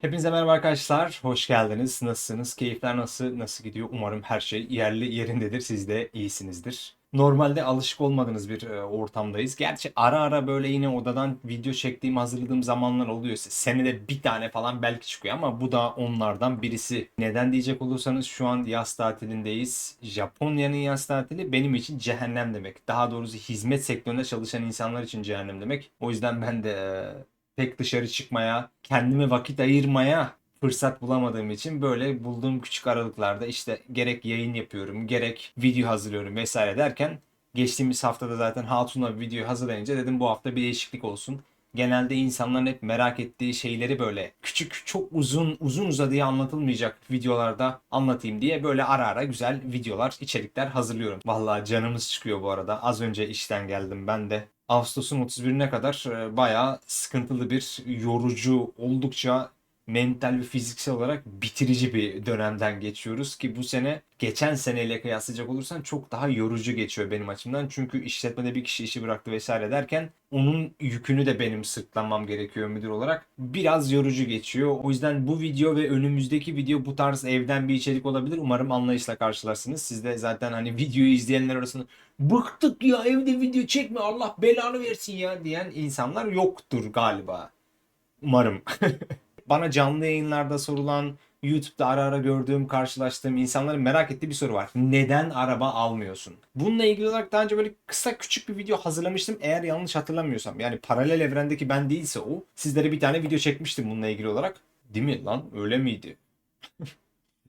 Hepinize merhaba arkadaşlar. Hoş geldiniz. Nasılsınız? Keyifler nasıl? Nasıl gidiyor? Umarım her şey yerli yerindedir. Siz de iyisinizdir. Normalde alışık olmadığınız bir e, ortamdayız. Gerçi ara ara böyle yine odadan video çektiğim, hazırladığım zamanlar oluyor. Senede bir tane falan belki çıkıyor ama bu da onlardan birisi. Neden diyecek olursanız şu an yaz tatilindeyiz. Japonya'nın yaz tatili benim için cehennem demek. Daha doğrusu hizmet sektöründe çalışan insanlar için cehennem demek. O yüzden ben de e, pek dışarı çıkmaya, kendime vakit ayırmaya fırsat bulamadığım için böyle bulduğum küçük aralıklarda işte gerek yayın yapıyorum, gerek video hazırlıyorum vesaire derken geçtiğimiz haftada zaten Hatun'la bir video hazırlayınca dedim bu hafta bir değişiklik olsun. Genelde insanların hep merak ettiği şeyleri böyle küçük çok uzun uzun uzadıya anlatılmayacak videolarda anlatayım diye böyle ara ara güzel videolar, içerikler hazırlıyorum. Vallahi canımız çıkıyor bu arada. Az önce işten geldim ben de. Ağustos'un 31'ine kadar e, bayağı sıkıntılı bir, yorucu, oldukça mental ve fiziksel olarak bitirici bir dönemden geçiyoruz ki bu sene geçen seneyle kıyaslayacak olursan çok daha yorucu geçiyor benim açımdan. Çünkü işletmede bir kişi işi bıraktı vesaire derken onun yükünü de benim sırtlanmam gerekiyor müdür olarak. Biraz yorucu geçiyor. O yüzden bu video ve önümüzdeki video bu tarz evden bir içerik olabilir. Umarım anlayışla karşılarsınız. Siz de zaten hani videoyu izleyenler arasında bıktık ya evde video çekme Allah belanı versin ya diyen insanlar yoktur galiba. Umarım. Bana canlı yayınlarda sorulan, YouTube'da ara ara gördüğüm, karşılaştığım insanların merak ettiği bir soru var. Neden araba almıyorsun? Bununla ilgili olarak daha önce böyle kısa küçük bir video hazırlamıştım. Eğer yanlış hatırlamıyorsam. Yani paralel evrendeki ben değilse o. Sizlere bir tane video çekmiştim bununla ilgili olarak. Değil mi lan? Öyle miydi?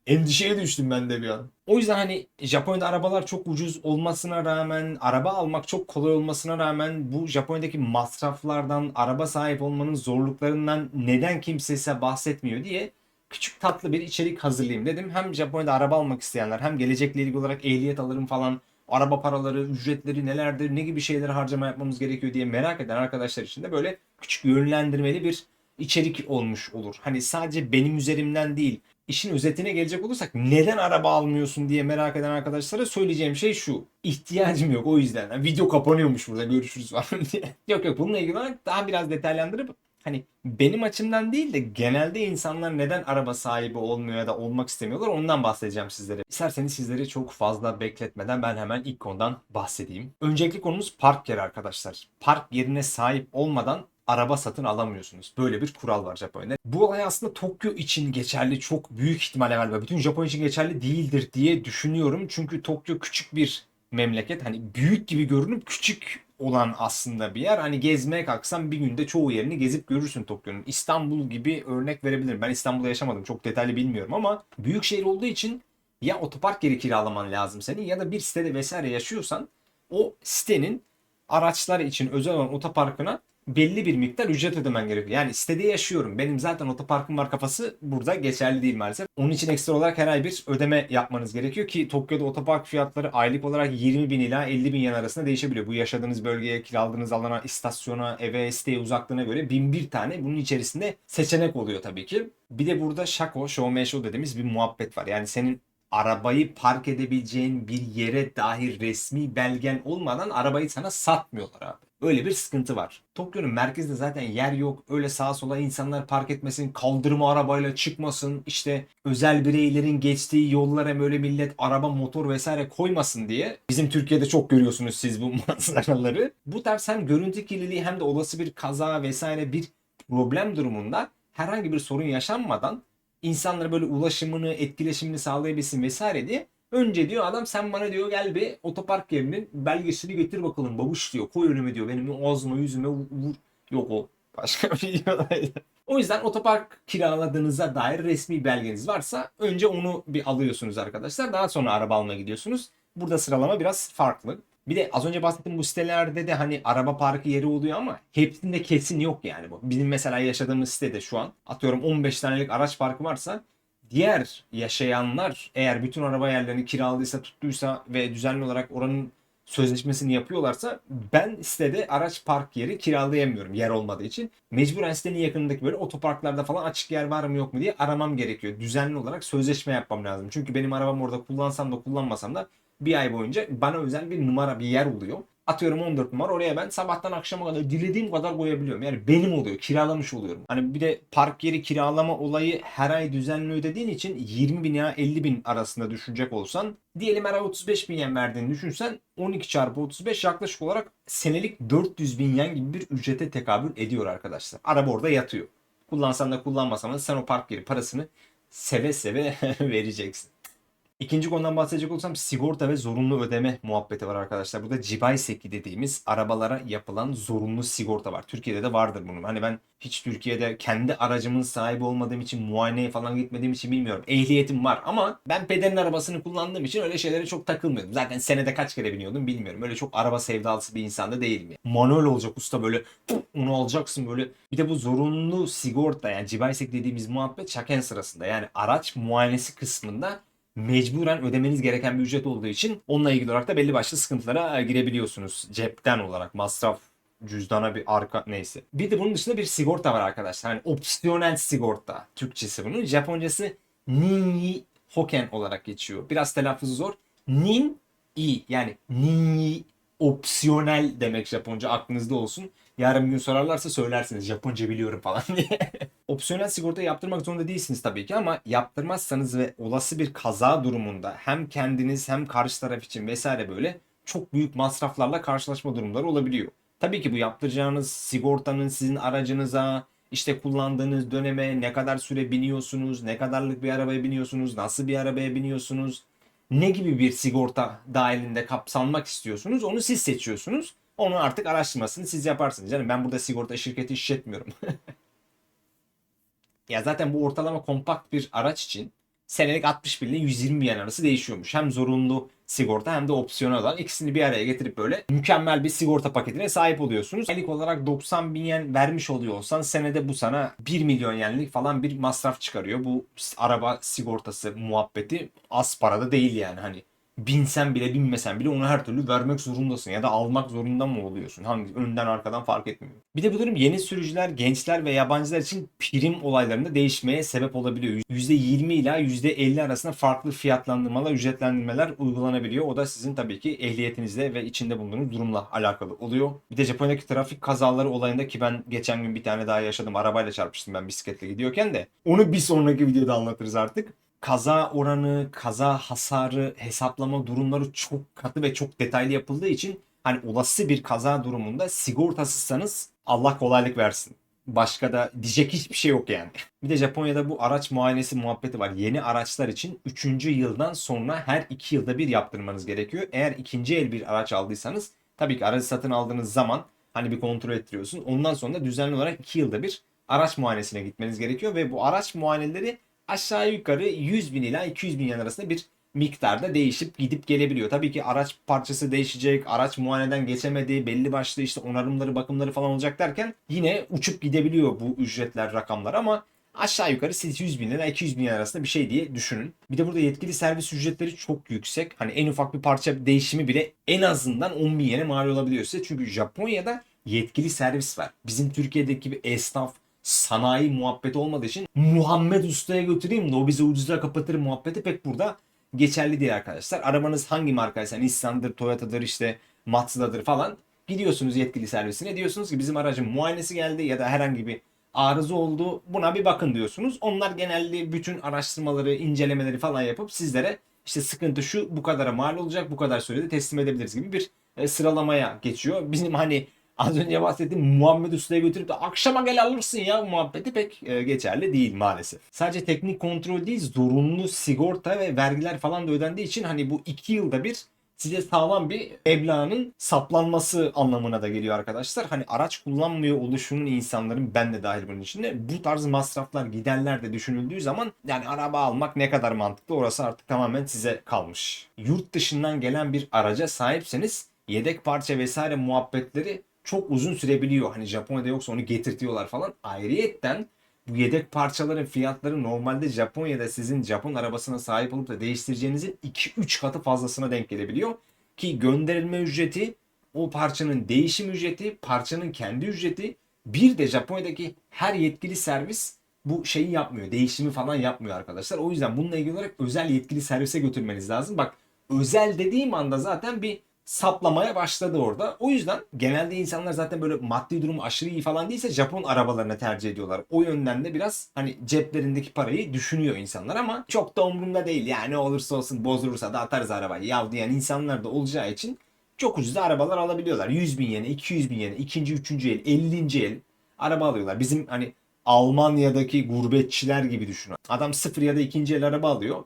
Endişeye düştüm ben de bir an. O yüzden hani Japonya'da arabalar çok ucuz olmasına rağmen, araba almak çok kolay olmasına rağmen bu Japonya'daki masraflardan, araba sahip olmanın zorluklarından neden kimse size bahsetmiyor diye küçük tatlı bir içerik hazırlayayım dedim. Hem Japonya'da araba almak isteyenler hem gelecekle ilgili olarak ehliyet alırım falan araba paraları, ücretleri nelerdir, ne gibi şeyleri harcama yapmamız gerekiyor diye merak eden arkadaşlar için de böyle küçük yönlendirmeli bir içerik olmuş olur. Hani sadece benim üzerimden değil, işin özetine gelecek olursak neden araba almıyorsun diye merak eden arkadaşlara söyleyeceğim şey şu. İhtiyacım yok o yüzden. Yani video kapanıyormuş burada görüşürüz falan diye. yok yok bununla ilgili olarak daha biraz detaylandırıp hani benim açımdan değil de genelde insanlar neden araba sahibi olmuyor ya da olmak istemiyorlar ondan bahsedeceğim sizlere. İsterseniz sizleri çok fazla bekletmeden ben hemen ilk konudan bahsedeyim. Öncelikli konumuz park yeri arkadaşlar. Park yerine sahip olmadan araba satın alamıyorsunuz. Böyle bir kural var Japonya'da. Bu olay aslında Tokyo için geçerli çok büyük ihtimalle galiba bütün Japonya için geçerli değildir diye düşünüyorum. Çünkü Tokyo küçük bir memleket. Hani büyük gibi görünüp küçük olan aslında bir yer. Hani gezmeye kalksan bir günde çoğu yerini gezip görürsün Tokyo'nun. İstanbul gibi örnek verebilirim. Ben İstanbul'da yaşamadım. Çok detaylı bilmiyorum ama büyük şehir olduğu için ya otopark yeri kiralaman lazım senin ya da bir sitede vesaire yaşıyorsan o sitenin araçlar için özel olan otoparkına belli bir miktar ücret ödemen gerekiyor. Yani sitede yaşıyorum. Benim zaten otoparkım var kafası burada geçerli değil maalesef. Onun için ekstra olarak her ay bir ödeme yapmanız gerekiyor ki Tokyo'da otopark fiyatları aylık olarak 20 bin ila 50 bin yen arasında değişebiliyor. Bu yaşadığınız bölgeye, kiraladığınız alana, istasyona, eve, siteye uzaklığına göre bin bir tane bunun içerisinde seçenek oluyor tabii ki. Bir de burada shako, shomesho dediğimiz bir muhabbet var. Yani senin arabayı park edebileceğin bir yere dair resmi belgen olmadan arabayı sana satmıyorlar abi. Öyle bir sıkıntı var. Tokyo'nun merkezinde zaten yer yok. Öyle sağa sola insanlar park etmesin, kaldırma arabayla çıkmasın. İşte özel bireylerin geçtiği yollara böyle millet araba, motor vesaire koymasın diye. Bizim Türkiye'de çok görüyorsunuz siz bu manzaraları. Bu tarz hem görüntü kirliliği hem de olası bir kaza vesaire bir problem durumunda herhangi bir sorun yaşanmadan insanlara böyle ulaşımını, etkileşimini sağlayabilsin vesaire diye Önce diyor adam sen bana diyor gel bir otopark yerinin belgesini getir bakalım babuş diyor. Koy önüme diyor benim ağzıma yüzüme vur. Yok o başka bir videodaydı. O yüzden otopark kiraladığınıza dair resmi belgeniz varsa önce onu bir alıyorsunuz arkadaşlar. Daha sonra araba almaya gidiyorsunuz. Burada sıralama biraz farklı. Bir de az önce bahsettiğim bu sitelerde de hani araba parkı yeri oluyor ama hepsinde kesin yok yani bu. Bizim mesela yaşadığımız sitede şu an atıyorum 15 tanelik araç parkı varsa diğer yaşayanlar eğer bütün araba yerlerini kiraladıysa tuttuysa ve düzenli olarak oranın sözleşmesini yapıyorlarsa ben sitede araç park yeri kiralayamıyorum yer olmadığı için. Mecburen sitenin yakınındaki böyle otoparklarda falan açık yer var mı yok mu diye aramam gerekiyor. Düzenli olarak sözleşme yapmam lazım. Çünkü benim arabam orada kullansam da kullanmasam da bir ay boyunca bana özel bir numara bir yer oluyor. Atıyorum 14 numara oraya ben sabahtan akşama kadar dilediğim kadar koyabiliyorum. Yani benim oluyor. Kiralamış oluyorum. Hani bir de park yeri kiralama olayı her ay düzenli ödediğin için 20 bin ya 50 bin arasında düşünecek olsan diyelim her ay 35 bin yen verdiğini düşünsen 12 çarpı 35 yaklaşık olarak senelik 400 bin yen gibi bir ücrete tekabül ediyor arkadaşlar. Araba orada yatıyor. Kullansan da kullanmasan da sen o park yeri parasını seve seve vereceksin. İkinci konudan bahsedecek olursam sigorta ve zorunlu ödeme muhabbeti var arkadaşlar. Burada Cibayseki dediğimiz arabalara yapılan zorunlu sigorta var. Türkiye'de de vardır bunun. Hani ben hiç Türkiye'de kendi aracımın sahibi olmadığım için muayeneye falan gitmediğim için bilmiyorum. Ehliyetim var ama ben pederin arabasını kullandığım için öyle şeylere çok takılmıyordum. Zaten senede kaç kere biniyordum bilmiyorum. Öyle çok araba sevdalısı bir insan da değilim. Yani. Manuel olacak usta böyle onu alacaksın böyle. Bir de bu zorunlu sigorta yani Cibaysek dediğimiz muhabbet çaken sırasında yani araç muayenesi kısmında mecburen ödemeniz gereken bir ücret olduğu için onunla ilgili olarak da belli başlı sıkıntılara e, girebiliyorsunuz. Cepten olarak masraf cüzdana bir arka neyse. Bir de bunun dışında bir sigorta var arkadaşlar. Hani opsiyonel sigorta. Türkçesi bunun. Japoncası Ninyi Hoken olarak geçiyor. Biraz telaffuzu zor. Nin i yani Ninyi opsiyonel demek Japonca aklınızda olsun. Yarın gün sorarlarsa söylersiniz Japonca biliyorum falan diye. Opsiyonel sigorta yaptırmak zorunda değilsiniz tabii ki ama yaptırmazsanız ve olası bir kaza durumunda hem kendiniz hem karşı taraf için vesaire böyle çok büyük masraflarla karşılaşma durumları olabiliyor. Tabii ki bu yaptıracağınız sigortanın sizin aracınıza, işte kullandığınız döneme ne kadar süre biniyorsunuz, ne kadarlık bir arabaya biniyorsunuz, nasıl bir arabaya biniyorsunuz, ne gibi bir sigorta dahilinde kapsanmak istiyorsunuz onu siz seçiyorsunuz. Onu artık araştırmasını siz yaparsınız. Yani ben burada sigorta şirketi işletmiyorum. ya zaten bu ortalama kompakt bir araç için senelik 60 bin ile 120 bin arası değişiyormuş. Hem zorunlu sigorta hem de opsiyonel olan ikisini bir araya getirip böyle mükemmel bir sigorta paketine sahip oluyorsunuz. Aylık olarak 90 bin yen vermiş oluyor olsan senede bu sana 1 milyon yenlik falan bir masraf çıkarıyor. Bu araba sigortası muhabbeti az parada değil yani hani binsen bile binmesen bile onu her türlü vermek zorundasın ya da almak zorunda mı oluyorsun? Hangi önden arkadan fark etmiyor. Bir de bu durum yeni sürücüler, gençler ve yabancılar için prim olaylarında değişmeye sebep olabiliyor. %20 ila %50 arasında farklı fiyatlandırmalar, ücretlendirmeler uygulanabiliyor. O da sizin tabii ki ehliyetinizle ve içinde bulunduğunuz durumla alakalı oluyor. Bir de Japonya'daki trafik kazaları olayında ki ben geçen gün bir tane daha yaşadım. Arabayla çarpıştım ben bisikletle gidiyorken de. Onu bir sonraki videoda anlatırız artık kaza oranı, kaza hasarı hesaplama durumları çok katı ve çok detaylı yapıldığı için hani olası bir kaza durumunda sigortasızsanız Allah kolaylık versin. Başka da diyecek hiçbir şey yok yani. Bir de Japonya'da bu araç muayenesi muhabbeti var. Yeni araçlar için 3. yıldan sonra her 2 yılda bir yaptırmanız gerekiyor. Eğer ikinci el bir araç aldıysanız tabii ki aracı satın aldığınız zaman hani bir kontrol ettiriyorsun. Ondan sonra düzenli olarak 2 yılda bir araç muayenesine gitmeniz gerekiyor ve bu araç muayeneleri aşağı yukarı 100 bin ila 200 bin yen arasında bir miktarda değişip gidip gelebiliyor. Tabii ki araç parçası değişecek, araç muayeneden geçemedi, belli başlı işte onarımları, bakımları falan olacak derken yine uçup gidebiliyor bu ücretler, rakamlar ama aşağı yukarı siz 100 bin lira 200 bin arasında bir şey diye düşünün. Bir de burada yetkili servis ücretleri çok yüksek. Hani en ufak bir parça değişimi bile en azından 10 bin yene mal olabiliyor size. Çünkü Japonya'da yetkili servis var. Bizim Türkiye'deki bir esnaf, sanayi muhabbeti olmadığı için Muhammed Usta'ya götüreyim de o bizi ucuza kapatır muhabbeti pek burada geçerli değil arkadaşlar. Arabanız hangi markaysa Nissan'dır, Toyota'dır işte Mazda'dır falan gidiyorsunuz yetkili servisine diyorsunuz ki bizim aracın muayenesi geldi ya da herhangi bir arıza oldu buna bir bakın diyorsunuz. Onlar genelde bütün araştırmaları, incelemeleri falan yapıp sizlere işte sıkıntı şu bu kadara mal olacak bu kadar sürede teslim edebiliriz gibi bir e, sıralamaya geçiyor. Bizim hani az önce bahsettiğim Muhammed Usta'ya götürüp de akşama gel alırsın ya muhabbeti pek e, geçerli değil maalesef. Sadece teknik kontrol değil zorunlu sigorta ve vergiler falan da ödendiği için hani bu iki yılda bir size sağlam bir meblağın saplanması anlamına da geliyor arkadaşlar. Hani araç kullanmıyor oluşunun insanların ben de dahil bunun içinde bu tarz masraflar giderler de düşünüldüğü zaman yani araba almak ne kadar mantıklı orası artık tamamen size kalmış. Yurt dışından gelen bir araca sahipseniz yedek parça vesaire muhabbetleri çok uzun sürebiliyor. Hani Japonya'da yoksa onu getirtiyorlar falan. Ayrıyetten bu yedek parçaların fiyatları normalde Japonya'da sizin Japon arabasına sahip olup da değiştireceğinizin 2-3 katı fazlasına denk gelebiliyor. Ki gönderilme ücreti, o parçanın değişim ücreti, parçanın kendi ücreti, bir de Japonya'daki her yetkili servis bu şeyi yapmıyor. Değişimi falan yapmıyor arkadaşlar. O yüzden bununla ilgili olarak özel yetkili servise götürmeniz lazım. Bak özel dediğim anda zaten bir saplamaya başladı orada. O yüzden genelde insanlar zaten böyle maddi durumu aşırı iyi falan değilse Japon arabalarını tercih ediyorlar. O yönden de biraz hani ceplerindeki parayı düşünüyor insanlar ama çok da umurumda değil. Yani olursa olsun bozulursa da atarız arabayı. Yav diyen insanlar da olacağı için çok ucuz arabalar alabiliyorlar. 100 bin yene, 200 bin yene, ikinci, üçüncü el, 50. el araba alıyorlar. Bizim hani Almanya'daki gurbetçiler gibi düşün. Adam sıfır ya da ikinci el araba alıyor.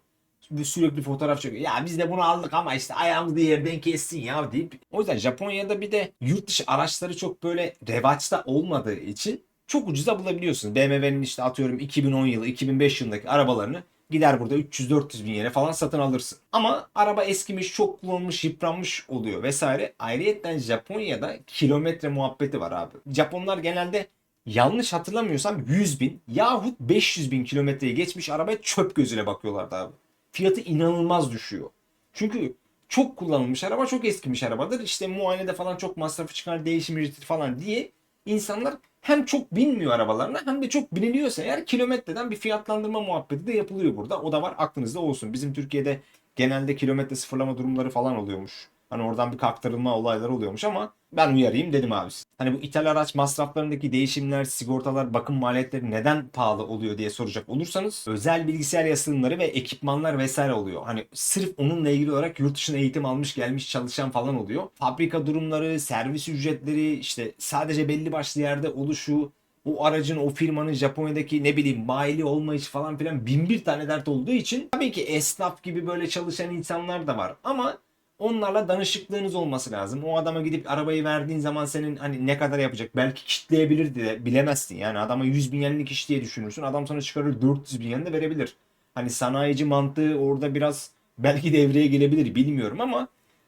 Sürekli fotoğraf çekiyor. Ya biz de bunu aldık ama işte ayağımızı yerden kessin ya deyip. O yüzden Japonya'da bir de yurt dışı araçları çok böyle revaçta olmadığı için çok ucuza bulabiliyorsunuz. BMW'nin işte atıyorum 2010 yılı, 2005 yılındaki arabalarını gider burada 300-400 bin yere falan satın alırsın. Ama araba eskimiş, çok kullanılmış, yıpranmış oluyor vesaire. Ayrıyeten Japonya'da kilometre muhabbeti var abi. Japonlar genelde yanlış hatırlamıyorsam 100 bin yahut 500 bin kilometreyi geçmiş arabaya çöp gözüyle bakıyorlardı abi. Fiyatı inanılmaz düşüyor. Çünkü çok kullanılmış araba çok eskimiş arabadır. İşte muayenede falan çok masrafı çıkar, değişim ücreti falan diye insanlar hem çok binmiyor arabalarına hem de çok biniliyorsa eğer kilometreden bir fiyatlandırma muhabbeti de yapılıyor burada. O da var aklınızda olsun. Bizim Türkiye'de genelde kilometre sıfırlama durumları falan oluyormuş. Hani oradan bir kaktırılma olayları oluyormuş ama ben uyarayım dedim abi. Hani bu ithal araç masraflarındaki değişimler, sigortalar, bakım maliyetleri neden pahalı oluyor diye soracak olursanız özel bilgisayar yazılımları ve ekipmanlar vesaire oluyor. Hani sırf onunla ilgili olarak yurt dışına eğitim almış gelmiş çalışan falan oluyor. Fabrika durumları, servis ücretleri işte sadece belli başlı yerde oluşu, o aracın o firmanın Japonya'daki ne bileyim bayili olmayış falan filan bin bir tane dert olduğu için tabii ki esnaf gibi böyle çalışan insanlar da var ama onlarla danışıklığınız olması lazım. O adama gidip arabayı verdiğin zaman senin hani ne kadar yapacak belki kitleyebilir de bilemezsin. Yani adama 100 bin yenlik iş diye düşünürsün. Adam sana çıkarır 400 bin yen de verebilir. Hani sanayici mantığı orada biraz belki devreye gelebilir bilmiyorum ama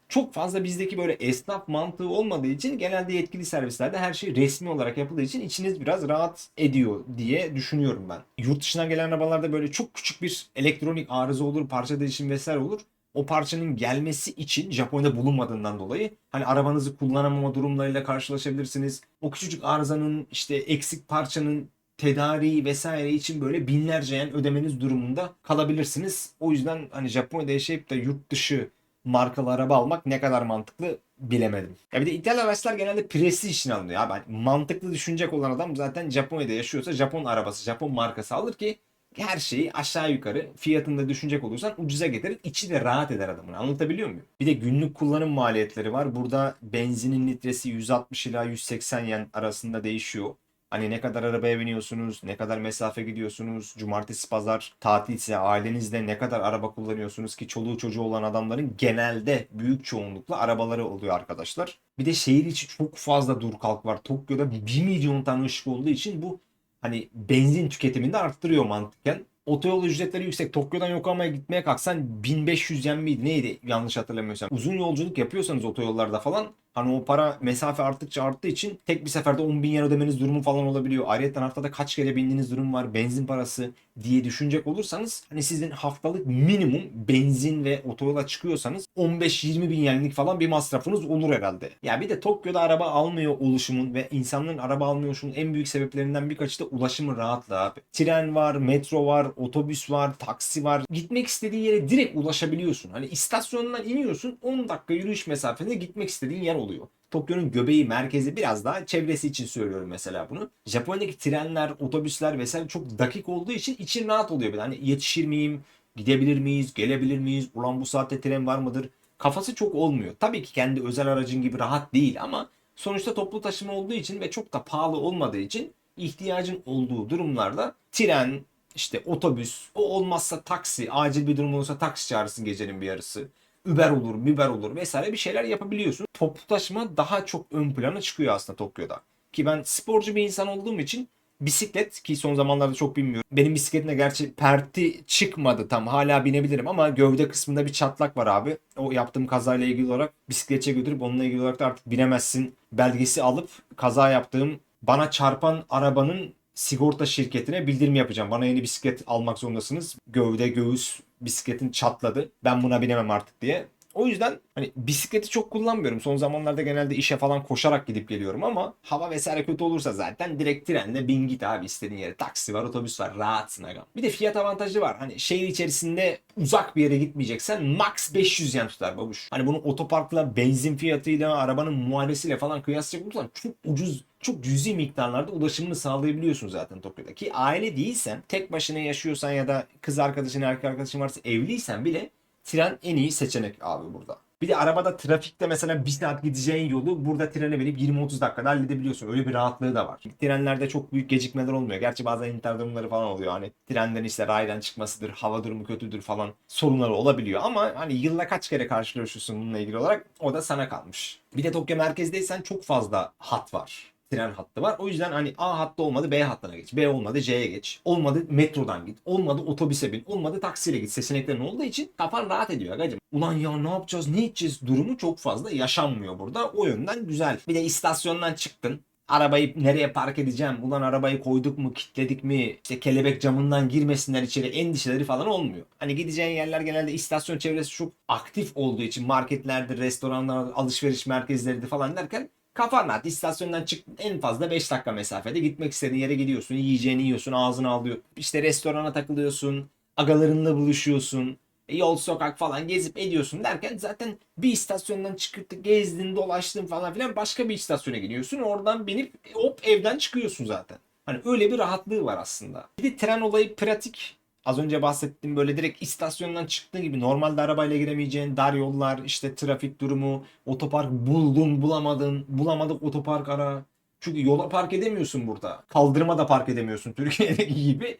çok fazla bizdeki böyle esnaf mantığı olmadığı için genelde yetkili servislerde her şey resmi olarak yapıldığı için içiniz biraz rahat ediyor diye düşünüyorum ben. Yurt dışına gelen arabalarda böyle çok küçük bir elektronik arıza olur, parça değişim vesaire olur o parçanın gelmesi için Japonya'da bulunmadığından dolayı hani arabanızı kullanamama durumlarıyla karşılaşabilirsiniz. O küçücük arızanın işte eksik parçanın tedariği vesaire için böyle binlerce yen ödemeniz durumunda kalabilirsiniz. O yüzden hani Japonya'da yaşayıp da yurt dışı markalı araba almak ne kadar mantıklı bilemedim. Ya bir de ithal araçlar genelde prestij için alınıyor. Abi hani mantıklı düşünecek olan adam zaten Japonya'da yaşıyorsa Japon arabası, Japon markası alır ki her şeyi aşağı yukarı fiyatında düşünecek olursan ucuza getirir. içi de rahat eder adamın. Anlatabiliyor muyum? Bir de günlük kullanım maliyetleri var. Burada benzinin litresi 160 ila 180 yen arasında değişiyor. Hani ne kadar arabaya biniyorsunuz, ne kadar mesafe gidiyorsunuz, cumartesi pazar tatilse ailenizde ne kadar araba kullanıyorsunuz ki çoluğu çocuğu olan adamların genelde büyük çoğunlukla arabaları oluyor arkadaşlar. Bir de şehir içi çok fazla dur kalk var. Tokyo'da 1 milyon tane ışık olduğu için bu hani benzin tüketimini arttırıyor mantıken. Otoyol ücretleri yüksek. Tokyo'dan Yokohama'ya gitmeye kalksan 1500 yen miydi neydi yanlış hatırlamıyorsam. Uzun yolculuk yapıyorsanız otoyollarda falan hani o para mesafe arttıkça arttığı için tek bir seferde 10 bin yen ödemeniz durumu falan olabiliyor. Ayrıca haftada kaç kere bindiğiniz durum var. Benzin parası diye düşünecek olursanız hani sizin haftalık minimum benzin ve otoyola çıkıyorsanız 15-20 bin yenlik falan bir masrafınız olur herhalde. Ya bir de Tokyo'da araba almıyor oluşumun ve insanların araba almıyor oluşunun en büyük sebeplerinden birkaçı da ulaşımın rahatlığı abi. Tren var, metro var, otobüs var, taksi var. Gitmek istediğin yere direkt ulaşabiliyorsun. Hani istasyondan iniyorsun 10 dakika yürüyüş mesafede gitmek istediğin yer oluyor. Tokyo'nun göbeği, merkezi biraz daha çevresi için söylüyorum mesela bunu. Japonya'daki trenler, otobüsler vesaire çok dakik olduğu için için rahat oluyor. Hani yetişir miyim, gidebilir miyiz, gelebilir miyiz, ulan bu saatte tren var mıdır? Kafası çok olmuyor. Tabii ki kendi özel aracın gibi rahat değil ama sonuçta toplu taşıma olduğu için ve çok da pahalı olmadığı için ihtiyacın olduğu durumlarda tren, işte otobüs, o olmazsa taksi, acil bir durum olursa taksi çağırırsın gecenin bir yarısı. Uber olur, Uber olur vesaire bir şeyler yapabiliyorsun. Toplu taşıma daha çok ön plana çıkıyor aslında Tokyo'da. Ki ben sporcu bir insan olduğum için bisiklet ki son zamanlarda çok bilmiyorum. Benim bisikletimde gerçi perti çıkmadı tam hala binebilirim ama gövde kısmında bir çatlak var abi. O yaptığım kazayla ilgili olarak bisikletçe götürüp onunla ilgili olarak da artık binemezsin belgesi alıp kaza yaptığım bana çarpan arabanın sigorta şirketine bildirim yapacağım. Bana yeni bisiklet almak zorundasınız. Gövde, göğüs bisikletin çatladı. Ben buna binemem artık diye. O yüzden hani bisikleti çok kullanmıyorum. Son zamanlarda genelde işe falan koşarak gidip geliyorum ama hava vesaire kötü olursa zaten direkt trenle bin git abi istediğin yere. Taksi var, otobüs var. Rahatsın agam. Bir de fiyat avantajı var. Hani şehir içerisinde uzak bir yere gitmeyeceksen max 500 yen tutar babuş. Hani bunu otoparkla, benzin fiyatıyla, arabanın muayenesiyle falan kıyaslayacak olursan çok ucuz çok cüzi miktarlarda ulaşımını sağlayabiliyorsun zaten Tokyo'da. Ki aile değilsen, tek başına yaşıyorsan ya da kız arkadaşın, erkek arkadaşın varsa evliysen bile tren en iyi seçenek abi burada. Bir de arabada trafikte mesela bir saat gideceğin yolu burada trene binip 20-30 dakikada halledebiliyorsun. Öyle bir rahatlığı da var. Trenlerde çok büyük gecikmeler olmuyor. Gerçi bazen internet durumları falan oluyor. Hani trenden işte raydan çıkmasıdır, hava durumu kötüdür falan sorunları olabiliyor. Ama hani yılda kaç kere karşılaşıyorsun bununla ilgili olarak o da sana kalmış. Bir de Tokyo merkezdeysen çok fazla hat var tren hattı var. O yüzden hani A hattı olmadı B hattına geç. B olmadı C'ye geç. Olmadı metrodan git. Olmadı otobüse bin. Olmadı taksiyle git. Seçeneklerin olduğu için kafan rahat ediyor agacım. Ulan ya ne yapacağız ne edeceğiz durumu çok fazla yaşanmıyor burada. O yönden güzel. Bir de istasyondan çıktın. Arabayı nereye park edeceğim? Ulan arabayı koyduk mu, kilitledik mi? İşte kelebek camından girmesinler içeri endişeleri falan olmuyor. Hani gideceğin yerler genelde istasyon çevresi çok aktif olduğu için marketlerde, restoranlar, alışveriş merkezleri falan derken Kafan rahat. İstasyondan çıktın en fazla 5 dakika mesafede gitmek istediğin yere gidiyorsun. Yiyeceğini yiyorsun, ağzına alıyor. İşte restorana takılıyorsun. Agalarınla buluşuyorsun. e, Yol sokak falan gezip ediyorsun derken zaten bir istasyondan çıkıp gezdin, dolaştın falan filan başka bir istasyona gidiyorsun. Oradan binip hop evden çıkıyorsun zaten. Hani öyle bir rahatlığı var aslında. Bir de tren olayı pratik. Az önce bahsettiğim böyle direkt istasyondan çıktığın gibi normalde arabayla giremeyeceğin dar yollar, işte trafik durumu, otopark buldun bulamadın, bulamadık otopark ara. Çünkü yola park edemiyorsun burada. Kaldırıma da park edemiyorsun Türkiye'deki gibi.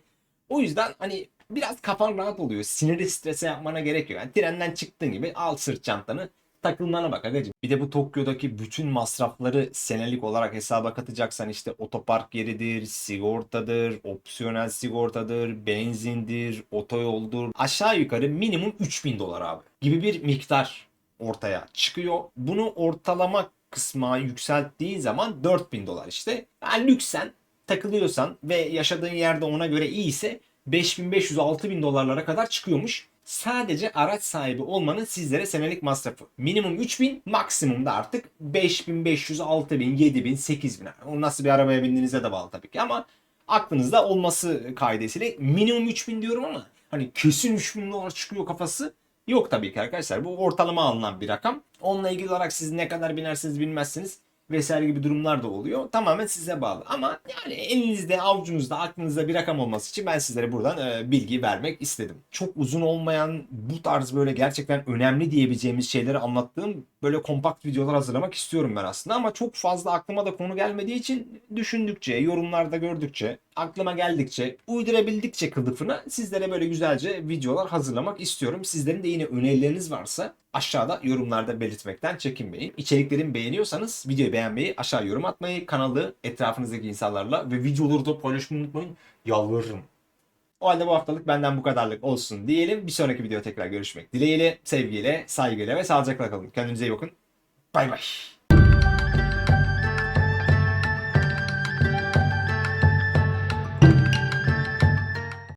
O yüzden hani biraz kafan rahat oluyor. Siniri strese yapmana gerek yok. Yani trenden çıktığın gibi al sırt çantanı takılmana bak agacım. Bir de bu Tokyo'daki bütün masrafları senelik olarak hesaba katacaksan işte otopark yeridir, sigortadır, opsiyonel sigortadır, benzindir, otoyoldur. Aşağı yukarı minimum 3000 dolar abi gibi bir miktar ortaya çıkıyor. Bunu ortalama kısma yükselttiği zaman 4000 dolar işte. Yani lüksen takılıyorsan ve yaşadığın yerde ona göre iyiyse 5500-6000 dolarlara kadar çıkıyormuş. Sadece araç sahibi olmanın sizlere senelik masrafı. Minimum 3000, maksimum da artık 5500, 6000, 7000, 8000. O nasıl bir arabaya bindiğinize de bağlı tabii ki ama aklınızda olması kaidesiyle minimum 3000 diyorum ama hani kesin 3000 dolar çıkıyor kafası yok tabii ki arkadaşlar. Bu ortalama alınan bir rakam. Onunla ilgili olarak siz ne kadar binersiniz bilmezsiniz vesaire gibi durumlar da oluyor. Tamamen size bağlı. Ama yani elinizde, avucunuzda, aklınızda bir rakam olması için ben sizlere buradan e, bilgi vermek istedim. Çok uzun olmayan bu tarz böyle gerçekten önemli diyebileceğimiz şeyleri anlattığım böyle kompakt videolar hazırlamak istiyorum ben aslında ama çok fazla aklıma da konu gelmediği için düşündükçe, yorumlarda gördükçe, aklıma geldikçe, uydurabildikçe kılıfına sizlere böyle güzelce videolar hazırlamak istiyorum. Sizlerin de yine önerileriniz varsa aşağıda yorumlarda belirtmekten çekinmeyin. İçeriklerimi beğeniyorsanız videoyu beğenmeyi, aşağı yorum atmayı, kanalı etrafınızdaki insanlarla ve videoları da paylaşmayı unutmayın. Yalvarırım. O halde bu haftalık benden bu kadarlık olsun diyelim. Bir sonraki video tekrar görüşmek dileğiyle, sevgiyle, saygıyla ve sağlıcakla kalın. Kendinize iyi bakın. Bay bay.